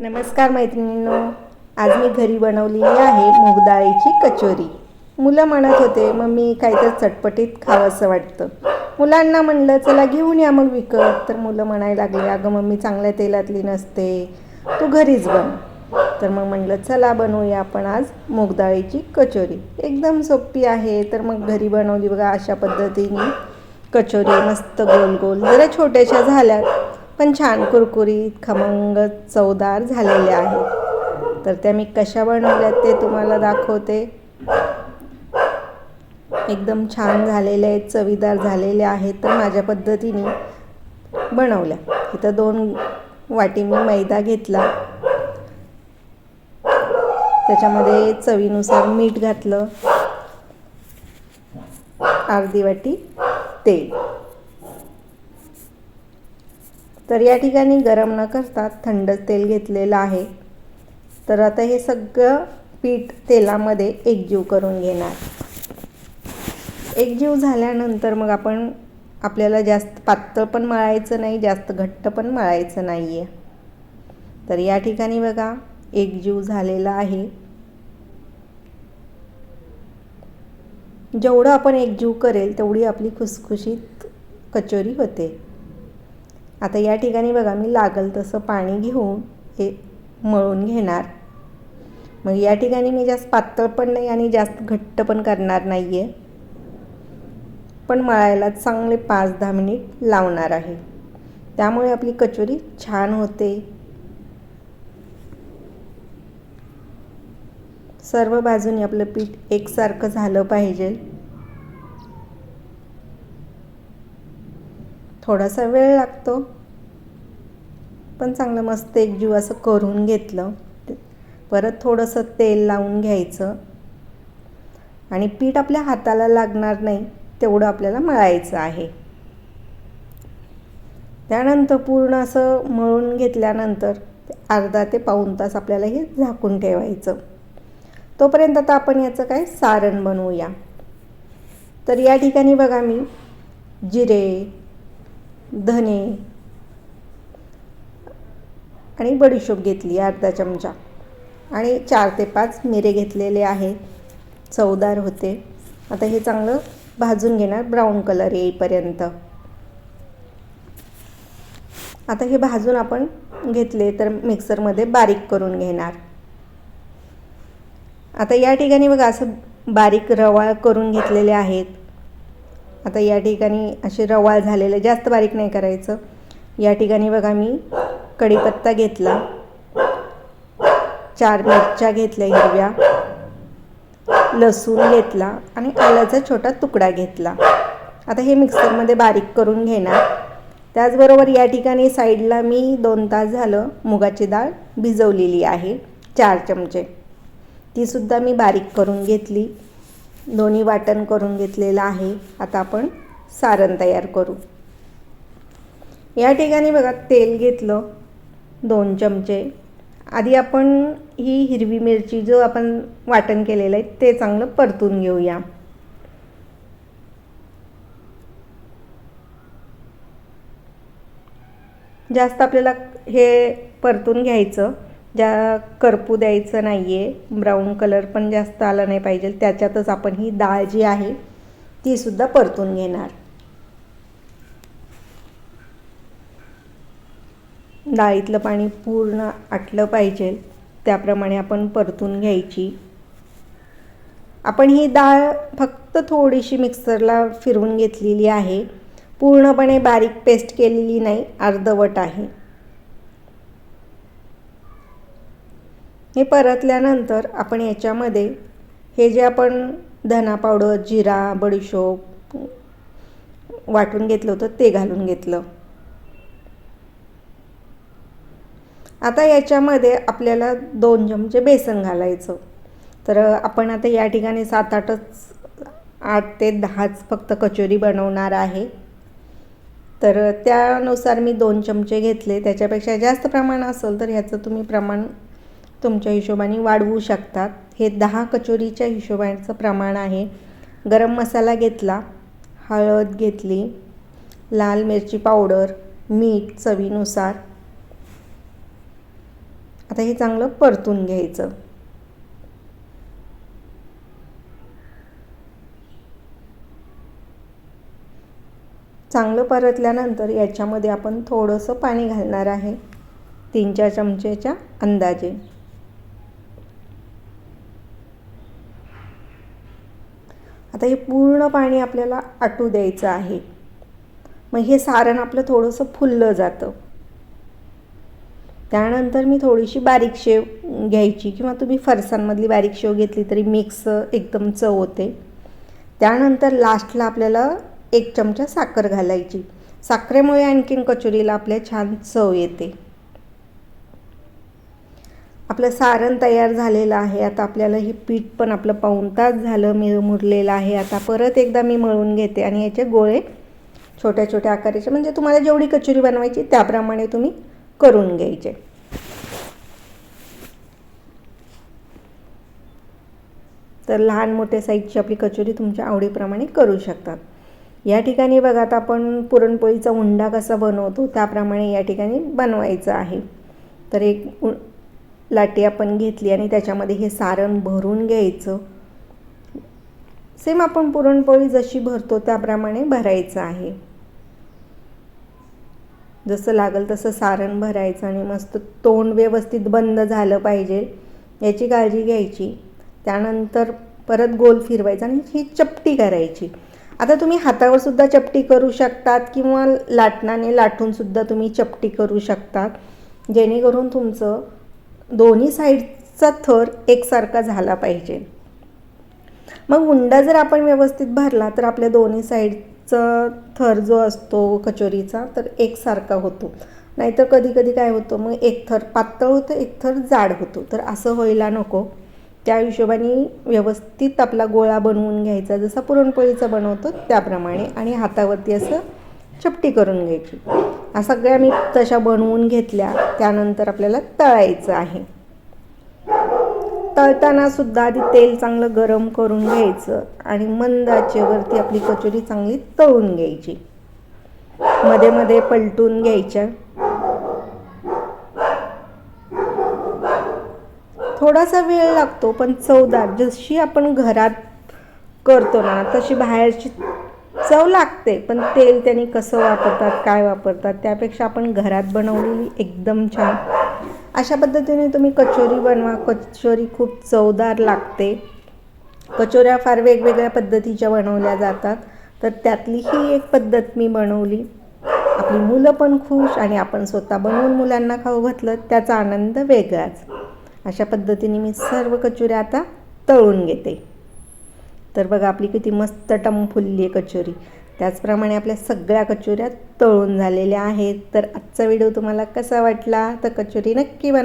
नमस्कार मैत्रिणींनो आज मी घरी बनवलेली आहे मूगडाळीची कचोरी. मुलं म्हणत होते मम्मी काहीतरी चटपटीत खावं असं वाटतं. मुलांना म्हणलं चला घेऊन या मग विकत. तर मुलं म्हणायला लागले अगं मम्मी चांगल्या तेलातली नसते. तू घरीच बन. तर मग म्हणलं चला बनवूया आपण आज मूगडाळीची कचोरी. एकदम सोपी आहे तर मग घरी बनवली बघा अशा पद्धतीने कचोरी मस्त गोल गोल जरा छोट्याशा झाल्यात. पण छान कुरकुरीत खमंग चवदार झालेल्या आहेत. तर त्या मी कशा बनवल्यात ते तुम्हाला दाखवते. एकदम छान झालेल्या आहेत चवीदार झालेल्या आहेत तर माझ्या पद्धतीने बनवल्या. इथं दोन वाटी मी मैदा घेतला. त्याच्यामध्ये चवीनुसार मीठ घातलं. अर्धी वाटी तेल. तर या ठिकाणी गरम न करता थंड तेल घेतलेलं आहे. तर आता हे सगळं पीठ तेलामध्ये एकजीव करून घेणार. एकजीव झाल्यानंतर मग आपण आपल्याला जास्त पातळ पण मळायचं नाही जास्त घट्ट पण मळायचं नाही आहे तर या ठिकाणी बघा एकजीव झालेला आहे. जेवढं आपण एकजीव करेल तेवढी आपली खुसखुशीत कचोरी होते. आता या ठिकाणी बघा मी लागल तसं पाणी घेऊन हे मळून घेणार. मग या ठिकाणी मी जास्त पातळ पण नाही आणि जास्त घट्ट पण करणार नाही आहे पण मळायला चांगले पाच दहा मिनिट लावणार आहे. त्यामुळे आपली कचोरी छान होते. सर्व बाजूनी आपलं पीठ एकसारखं झालं पाहिजे. थोडासा वेळ लागतो. पण चांगलं मस्त एक जीव असं करून घेतलं. परत थोडंसं तेल लावून घ्यायचं. आणि पीठ आपल्या हाताला लागणार नाही तेवढं आपल्याला मळायचं आहे. त्यानंतर पूर्ण असं मळून घेतल्यानंतर अर्धा ते पाऊण तास आपल्याला हे झाकून ठेवायचं. तोपर्यंत आता आपण याचं काय सारण बनवूया. तर या ठिकाणी बघा मी जिरे धने. आणि बडीशोप घेतली अर्धा चमचा. आणि चार ते पाच मिरे घेतलेले आहेत चवदार होते. आता हे चांगलं भाजून घेणार. ब्राऊन कलर येईपर्यंत. आता हे भाजून आपण घेतले तर मिक्सरमध्ये बारीक करून घेणार. आता या ठिकाणी बघा असं बारीक रवा करून घेतलेले आहेत. आता या ठिकाणी असे रवाळ झालेले जास्त बारीक नाही करायचं. या ठिकाणी बघा मी कढीपत्ता घेतला. चार मिरच्या घेतल्या हिरव्या. लसूण घेतला आणि आल्याचा छोटा तुकडा घेतला. आता हे मिक्सरमध्ये बारीक करून घेणार. त्याचबरोबर या ठिकाणी साईडला मी दोन तास झालं मुगाची डाळ भिजवलेली आहे चार चमचे. तीसुद्धा मी बारीक करून घेतली. दोन्ही वाटण करून घेतलेलं आहे. आता आपण सारण तयार करू. या ठिकाणी बघा तेल घेतलं दोन चमचे. आधी आपण ही हिरवी मिरची जो आपण वाटण केलेलं आहे ते चांगलं परतून घेऊया. जास्त आपल्याला हे परतून घ्यायचं. ज्या करपू द्यायचं नाही आहे ब्राऊन कलर पण जास्त आला नाही पाहिजे त्याच्यातच आपण ही डाळ जी आहे तीसुद्धा परतून घेणार. डाळीतलं पाणी पूर्ण आटलं पाहिजे त्याप्रमाणे आपण परतून घ्यायची. आपण ही डाळ फक्त थोडीशी मिक्सरला फिरवून घेतलेली आहे. पूर्णपणे बारीक पेस्ट केलेली नाही अर्धवट आहे. हे परतल्यानंतर आपण याच्यामध्ये हे जे आपण धना पावडर जिरा बडीशोप वाटून घेतलं होतं ते घालून घेतलं. आता याच्यामध्ये आपल्याला दोन चमचे बेसन घालायचं. तर आपण आता या ठिकाणी सात आठच आठ ते दहाच फक्त कचोरी बनवणार आहे. तर त्यानुसार मी दोन चमचे घेतले. त्याच्यापेक्षा जास्त प्रमाण असेल तर ह्याचं तुम्ही प्रमाण तुमच्या हिशोबाने वाढवू शकतात. हे दहा कचोरीच्या हिशोबाचं प्रमाण आहे. गरम मसाला घेतला हळद घेतली लाल मिरची पावडर मीठ चवीनुसार. आता हे चांगलं परतून घ्यायचं. चांगलं परतल्यानंतर याच्यामध्ये आपण थोडंसं पाणी घालणार आहे. तीन चार चमचेच्या अंदाजे. आता हे पूर्ण पाणी आपल्याला आटू द्यायचं आहे. मग हे सारण आपलं थोडंसं फुललं जातं. त्यानंतर मी थोडीशी बारीक शेव घ्यायची किंवा तुम्ही फरसांमधली बारीक शेव घेतली तरी मिक्स एकदम चव होते. त्यानंतर लास्टला आपल्याला एक चमचा साखर घालायची. साखरेमुळे आणखीन कचोरीला आपल्या छान चव येते. आपलं सारण तयार झालेलं आहे. आता आपल्याला हे पीठ पण आपलं पाऊण तास झालं मी मुरलेलं आहे. आता परत एकदा मी मळून घेते आणि याचे गोळे छोट्या छोट्या आकाराचे म्हणजे तुम्हाला जेवढी कचोरी बनवायची त्याप्रमाणे तुम्ही करून घ्यायचे. तर लहान मोठ्या साईजची आपली कचोरी तुमच्या आवडीप्रमाणे करू शकतात. या ठिकाणी बघा आता आपण पुरणपोळीचा उंडा कसा बनवतो त्याप्रमाणे या ठिकाणी बनवायचं आहे. तर एक उ लाटी आपण घेतली आणि त्याच्यामध्ये हे सारण भरून घ्यायचं. सेम आपण पुरणपोळी जशी भरतो त्याप्रमाणे भरायचं आहे. जसं लागेल तसं सारण भरायचं आणि मस्त तोंड व्यवस्थित बंद झालं पाहिजे याची काळजी घ्यायची. त्यानंतर परत गोल फिरवायचं आणि ही चपटी करायची. आता तुम्ही हातावर सुद्धा चपटी करू शकतात किंवा लाटणाने लाटूनसुद्धा तुम्ही चपटी करू शकतात. जेणेकरून तुमचं दोन्ही साईडचा थर एकसारखा झाला पाहिजे. मग उंडा जर आपण व्यवस्थित भरला तर आपल्या दोन्ही साईडचा थर जो असतो कचोरीचा तर एकसारखा होतो. नाहीतर कधी कधी काय होतं मग एक थर पातळ होतं एक थर जाड होतो. तर असं व्हायला नको. त्या हिशोबाने व्यवस्थित आपला गोळा बनवून घ्यायचा. जसा पुरणपोळीचा बनवतो त्याप्रमाणे. आणि हातावरती असं चपटी करून घ्यायची. सगळ्या मी तशा बनवून घेतल्या. त्यानंतर आपल्याला तळायचं आहे. तळताना सुद्धा आधी तेल चांगलं गरम करून घ्यायचं आणि मंद आचेवरती आपली कचोरी चांगली तळून घ्यायची. मध्ये मध्ये पलटून घ्यायच्या. थोडासा वेळ लागतो पण चवदार जशी आपण घरात करतो ना तशी बाहेरची चव लागते पण तेल त्यांनी कसं वापरतात काय वापरतात त्यापेक्षा आपण घरात बनवलेली एकदम छान. अशा पद्धतीने तुम्ही कचोरी बनवा. कचोरी खूप चवदार लागते. कचोऱ्या फार वेगवेगळ्या पद्धतीच्या बनवल्या जातात. तर त्यातली ही एक पद्धत मी बनवली. आपली मुलं पण खुश आणि आपण स्वतः बनवून मुलांना खाऊ घातलं त्याचा आनंद वेगळाच. अशा पद्धतीने मी सर्व कचोऱ्या आता तळून घेते. तर बघा आपली किती मस्त टम फुलली आहे कचोरी. त्याचप्रमाणे आपल्या सगळ्या कचोऱ्या तळून झालेल्या आहेत. तर आजचा व्हिडिओ तुम्हाला कसा वाटला? तर कचोरी नक्की बन